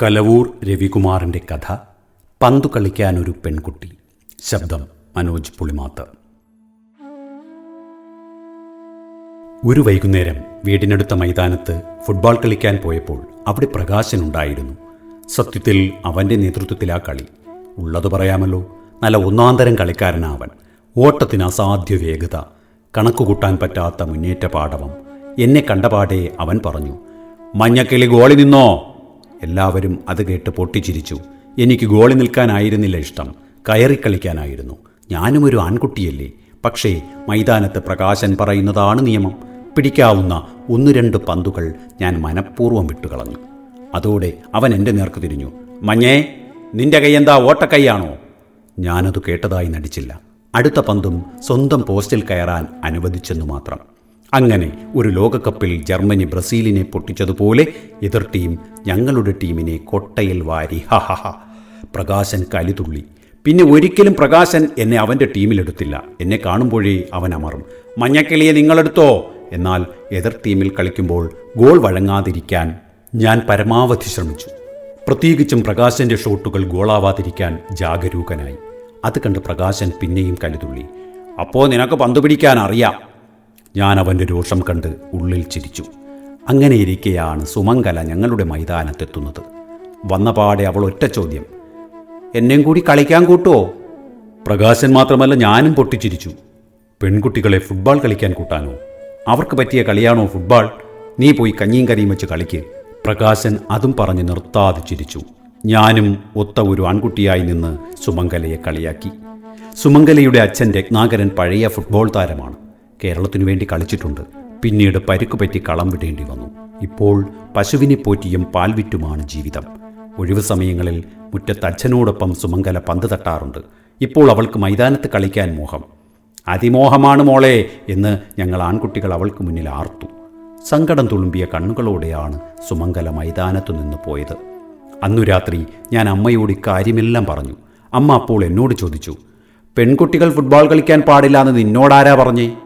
കലവൂർ രവികുമാറിന്റെ കഥ പന്തു കളിക്കാനൊരു പെൺകുട്ടി. ശബ്ദം മനോജ് പുളിമാത്ത്. ഒരു വൈകുന്നേരം വീടിനടുത്ത മൈതാനത്ത് ഫുട്ബോൾ കളിക്കാൻ പോയപ്പോൾ അവിടെ പ്രകാശനുണ്ടായിരുന്നു സത്യത്തിൽ അവന്റെ നേതൃത്വത്തിലാ കളി. ഉള്ളത് പറയാമല്ലോ നല്ല ഒന്നാന്തരം കളിക്കാരനാവൻ ഓട്ടത്തിന് അസാധ്യ വേഗത കണക്കുകൂട്ടാൻ പറ്റാത്ത മുന്നേറ്റ പാടവം എന്നെ കണ്ടപാടെ അവൻ പറഞ്ഞു മഞ്ഞക്കിളി ഗോളി നിന്നോ? എല്ലാവരും അത് കേട്ട് പൊട്ടിച്ചിരിച്ചു. എനിക്ക് ഗോളി നിൽക്കാനായിരുന്നില്ല ഇഷ്ടം. കയറിക്കളിക്കാനായിരുന്നു ഞാനും ഒരു ആൺകുട്ടിയല്ലേ. പക്ഷേ മൈതാനത്ത് പ്രകാശൻ പറയുന്നതാണ് നിയമം. പിടിക്കാവുന്ന ഒന്ന് രണ്ട് പന്തുകൾ ഞാൻ മനഃപൂർവം വിട്ടുകളഞ്ഞു. അതോടെ അവൻ എന്റെ നേർക്ക് തിരിഞ്ഞു. മഞ്ഞേ നിന്റെ കൈയെന്താ ഓട്ടക്കൈയാണോ? ഞാനത് കേട്ടതായി നടിച്ചില്ല. അടുത്ത പന്തും സ്വന്തം പോസ്റ്റിൽ കയറാൻ അനുവദിച്ചെന്നു മാത്രം. അങ്ങനെ ഒരു ലോകകപ്പിൽ ജർമ്മനി ബ്രസീലിനെ പൊട്ടിച്ചതുപോലെ എതിർ ടീം ഞങ്ങളുടെ ടീമിനെ കൊട്ടയിൽ വാരി. ഹ ഹ ഹ. പ്രകാശൻ കലിതുള്ളി പിന്നെ ഒരിക്കലും പ്രകാശൻ എന്നെ അവന്റെ ടീമിലെടുത്തില്ല എന്നെ കാണുമ്പോഴേ അവൻ അമറും. മഞ്ഞക്കിളിയെ നിങ്ങളെടുത്തോ? എന്നാൽ എതിർ ടീമിൽ കളിക്കുമ്പോൾ ഗോൾ വഴങ്ങാതിരിക്കാൻ ഞാൻ പരമാവധി ശ്രമിച്ചു. പ്രത്യേകിച്ചും പ്രകാശന്റെ ഷോട്ടുകൾ ഗോളാവാതിരിക്കാൻ ജാഗരൂകനായി. അത് കണ്ട് പ്രകാശൻ പിന്നെയും കലിതുള്ളി അപ്പോൾ നിനക്ക് പന്ത് പിടിക്കാൻ അറിയാം. ഞാൻ അവന്റെ രോഷം കണ്ട് ഉള്ളിൽ ചിരിച്ചു. അങ്ങനെയിരിക്കെയാണ് സുമംഗല ഞങ്ങളുടെ മൈതാനത്തെത്തുന്നത്. വന്നപാടെ അവൾ ഒറ്റ ചോദ്യം എന്നെയും കൂടി കളിക്കാൻ കൂട്ടുമോ പ്രകാശൻ മാത്രമല്ല ഞാനും പൊട്ടിച്ചിരിച്ചു. പെൺകുട്ടികളെ ഫുട്ബോൾ കളിക്കാൻ കൂട്ടാനോ? അവർക്ക് പറ്റിയ കളിയാണോ ഫുട്ബോൾ? നീ പോയി കഞ്ഞിയും കറിയും വെച്ച് കളിക്ക്. പ്രകാശൻ അതും പറഞ്ഞ് നിർത്താതെ ചിരിച്ചു. ഞാനും ഒത്ത ഒരു ആൺകുട്ടിയായി നിന്ന് സുമംഗലയെ കളിയാക്കി. സുമംഗലയുടെ അച്ഛൻ രത്നാകരൻ പഴയ ഫുട്ബോൾ താരമാണ്. കേരളത്തിനു വേണ്ടി കളിച്ചിട്ടുണ്ട്. പിന്നീട് പരുക്ക് പറ്റി കളം വിടേണ്ടി വന്നു. ഇപ്പോൾ പശുവിനെ പോറ്റിയും പാൽ വിറ്റുമാണ് ജീവിതം. ഒഴിവു സമയങ്ങളിൽ മുറ്റത്ത് അച്ഛനോടൊപ്പം സുമംഗല പന്ത് തട്ടാറുണ്ട്. ഇപ്പോൾ അവൾക്ക് മൈതാനത്ത് കളിക്കാൻ മോഹം. അതിമോഹമാണ് മോളെ എന്ന് ഞങ്ങൾ ആൺകുട്ടികൾ അവൾക്ക് മുന്നിൽ ആർത്തു. സങ്കടം തുളുമ്പിയ കണ്ണുകളോടെയാണ് സുമംഗല മൈതാനത്തു നിന്ന് പോയത്. അന്നു രാത്രി ഞാൻ അമ്മയോട് ഇക്കാര്യമെല്ലാം പറഞ്ഞു. അമ്മ അപ്പോൾ എന്നോട് ചോദിച്ചു പെൺകുട്ടികൾ ഫുട്ബോൾ കളിക്കാൻ പാടില്ല എന്ന് നിന്നോടാരാ പറഞ്ഞേ?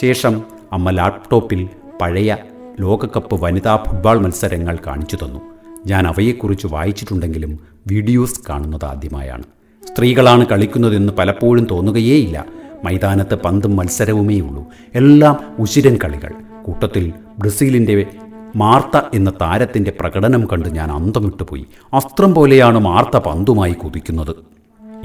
ശേഷം അമ്മ ലാപ്ടോപ്പിൽ പഴയ ലോകകപ്പ് വനിതാ ഫുട്ബോൾ മത്സരങ്ങൾ കാണിച്ചു തന്നു. ഞാൻ അവയെക്കുറിച്ച് വായിച്ചിട്ടുണ്ടെങ്കിലും വീഡിയോസ് കാണുന്നത് ആദ്യമായാണ്. സ്ത്രീകളാണ് കളിക്കുന്നതെന്ന് പലപ്പോഴും തോന്നുകയേയില്ല. മൈതാനത്ത് പന്തും മത്സരവുമേ ഉള്ളൂ എല്ലാം ഉശിരൻ കളികൾ. കൂട്ടത്തിൽ ബ്രസീലിന്റെ മാർത്ത എന്ന താരത്തിന്റെ പ്രകടനം കണ്ട് ഞാൻ അന്തം വിട്ടുപോയി അസ്ത്രം പോലെയാണ് മാർത്ത പന്തുമായി കുതിക്കുന്നത്.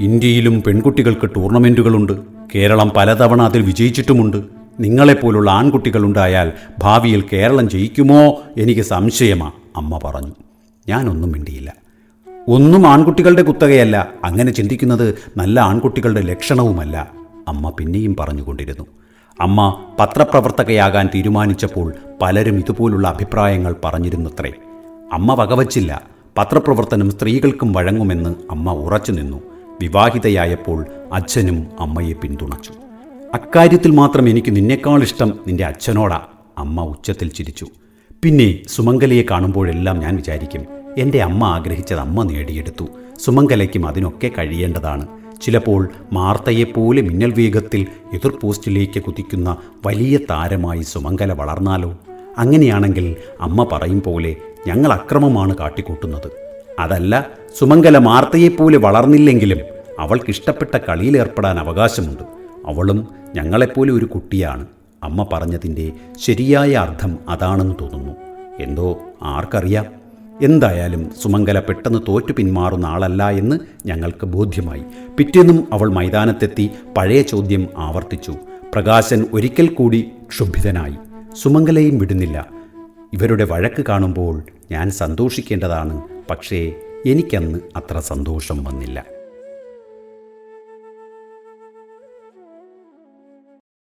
ഇന്ത്യയിലും പെൺകുട്ടികൾക്ക് ടൂർണമെന്റുകളുണ്ട് കേരളം പലതവണ അതിൽ വിജയിച്ചിട്ടുമുണ്ട്. നിങ്ങളെപ്പോലുള്ള ആൺകുട്ടികളുണ്ടായാൽ ഭാവിയിൽ കേരളം ജയിക്കുമോ എനിക്ക് സംശയമാണ് അമ്മ പറഞ്ഞു. ഞാനൊന്നും മിണ്ടിയില്ല. ഒന്നും ആൺകുട്ടികളുടെ കുത്തകയല്ല അങ്ങനെ ചിന്തിക്കുന്നത് നല്ല ആൺകുട്ടികളുടെ ലക്ഷണവുമല്ല അമ്മ പിന്നെയും പറഞ്ഞുകൊണ്ടിരുന്നു. അമ്മ പത്രപ്രവർത്തകയാകാൻ തീരുമാനിച്ചപ്പോൾ പലരും ഇതുപോലുള്ള അഭിപ്രായങ്ങൾ പറഞ്ഞിരുന്നത്രേ. അമ്മ വകവച്ചില്ല പത്രപ്രവർത്തനം സ്ത്രീകൾക്കും വഴങ്ങുമെന്ന് അമ്മ ഉറച്ചു നിന്നു വിവാഹിതയായപ്പോൾ അച്ഛനും അമ്മയെ പിന്തുണച്ചു. അക്കാര്യത്തിൽ മാത്രം എനിക്ക് നിന്നേക്കാൾ ഇഷ്ടം നിന്റെ അച്ഛനോടാ. അമ്മ ഉച്ചത്തിൽ ചിരിച്ചു. പിന്നെ സുമംഗലയെ കാണുമ്പോഴെല്ലാം ഞാൻ വിചാരിക്കും എന്റെ അമ്മ ആഗ്രഹിച്ചത് അമ്മ നേടിയെടുത്തു. സുമംഗലയ്ക്കും അതിനൊക്കെ കഴിയേണ്ടതാണ്. ചിലപ്പോൾ മാർത്തയെപ്പോലെ മിന്നൽ വേഗത്തിൽ എതിർ പോസ്റ്റിലേക്ക് കുതിക്കുന്ന വലിയ താരമായി സുമംഗല വളർന്നാലോ? അങ്ങനെയാണെങ്കിൽ അമ്മ പറയും പോലെ ഞങ്ങൾ അക്രമമാണ് കാട്ടിക്കൂട്ടുന്നത്. അതല്ല സുമംഗല മാർത്തയെപ്പോലെ വളർന്നില്ലെങ്കിലും അവൾക്കിഷ്ടപ്പെട്ട കളിയിലേർപ്പെടാൻ അവകാശമുണ്ട്. അവളും ഞങ്ങളെപ്പോലെ ഒരു കുട്ടിയാണ്. അമ്മ പറഞ്ഞതിന്റെ ശരിയായ അർത്ഥം അതാണെന്ന് തോന്നുന്നു. എന്തോ ആർക്കറിയാം? എന്തായാലും സുമംഗല പെട്ടെന്ന് തോറ്റു പിന്മാറുന്ന ആളല്ല എന്ന് ഞങ്ങൾക്ക് ബോധ്യമായി. പിറ്റേന്നും അവൾ മൈതാനത്തെത്തി പഴയ ചോദ്യം ആവർത്തിച്ചു. പ്രകാശൻ ഒരിക്കൽ കൂടി ക്ഷുഭിതനായി. സുമംഗലയും വിടുന്നില്ല. ഇവരുടെ വഴക്ക് കാണുമ്പോൾ ഞാൻ സന്തോഷിക്കേണ്ടതാണ്. പക്ഷേ എനിക്കന്ന് അത്ര സന്തോഷം വന്നില്ല.